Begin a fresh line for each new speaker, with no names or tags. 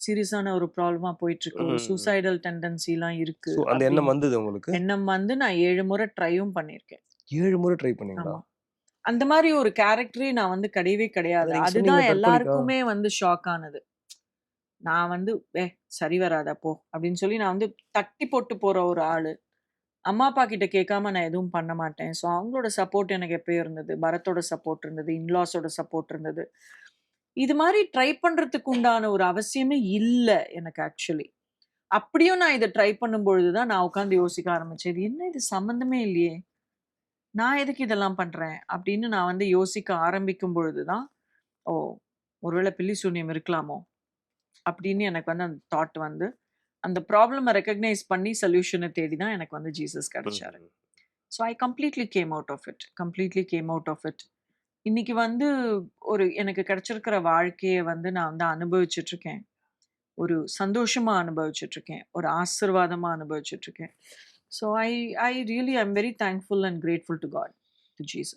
சீரியஸான ஒரு ப்ராப்ளமா போயிட்டு இருக்கு. சூசைடல் டெண்டன்சிலாம் இருக்கு
அந்த எண்ணம் வந்தது உங்களுக்கு?
எண்ணம் வந்து நான் ஏழு முறை ட்ரையும் பண்ணியிருக்கேன்.
ஏழு முறை ட்ரை பண்ணீங்களா?
அந்த மாதிரி ஒரு கேரக்டரே நான் வந்து கிடையவே கிடையாது. அதுதான் எல்லாருக்குமே வந்து ஷாக் ஆனது. நான் வந்து ஏ சரி வராதா போ அப்படின்னு சொல்லி நான் வந்து தட்டி போட்டு போற ஒரு ஆளு. அம்மா அப்பா கிட்ட கேட்காம நான் எதுவும் பண்ண மாட்டேன். ஸோ அவங்களோட சப்போர்ட் எனக்கு எப்பயும் இருந்தது. பரத்தோட சப்போர்ட் இருந்தது. இன்லாஸோட சப்போர்ட் இருந்தது. இது மாதிரி ட்ரை பண்றதுக்கு உண்டான ஒரு அவசியமே இல்லை எனக்கு ஆக்சுவலி அப்படியும் நான் இதை ட்ரை பண்ணும்பொழுது தான் நான் உட்காந்து யோசிக்க ஆரம்பிச்சேன். இது என்ன இது சம்மந்தமே இல்லையே. நான் எதுக்கு இதெல்லாம் பண்றேன்? அப்படின்னு நான் வந்து யோசிக்க ஆரம்பிக்கும் பொழுது தான் ஓ ஒருவேளை பில்லி சூன்யம் இருக்கலாமோ? அப்படின்னு எனக்கு வந்து அந்த தாட் வந்து அந்த ப்ராப்ளமை ரெக்கக்னைஸ் பண்ணி சொல்யூஷனை தேடி தான் எனக்கு வந்து Jesus கிடைச்சாரு. So I completely came out of it completely came out of it இன்னைக்கு வந்து ஒரு எனக்கு கிடைச்சிருக்கிற வாழ்க்கையை வந்து நான் வந்து அனுபவிச்சுட்டு இருக்கேன் ஒரு சந்தோஷமா அனுபவிச்சுட்டு இருக்கேன் ஒரு ஆசிர்வாதமா அனுபவிச்சுட்டு இருக்கேன் so I I really I'm very thankful and grateful to God to Jesus